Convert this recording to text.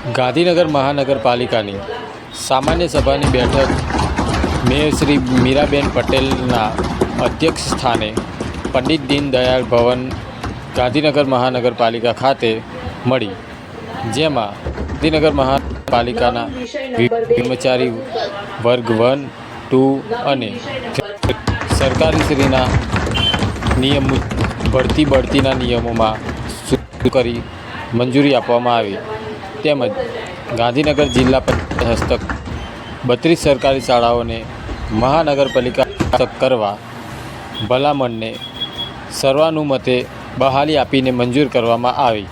ગાંધીનગર મહાનગરપાલિકાની સામાન્ય સભાની બેઠક મેયર શ્રી મીરાબેન પટેલના અધ્યક્ષ સ્થાને પંડિત દીનદયાળ ભવન ગાંધીનગર મહાનગરપાલિકા ખાતે મળી. જેમાં ગાંધીનગર મહાનગરપાલિકાના કર્મચારી વર્ગ વન, ટુ અને સરકારીશ્રીના નિયમ મુજબ ભરતી બઢતીના નિયમોમાં કરી મંજૂરી આપવામાં આવી. તેમજ ગાંધીનગર જિલ્લા હસ્તક બત્રીસ સરકારી શાળાઓને મહાનગરપાલિકા હસ્તક કરવા ભલામણને સર્વાનુમતે બહાલી આપીને મંજૂર કરવામાં આવી.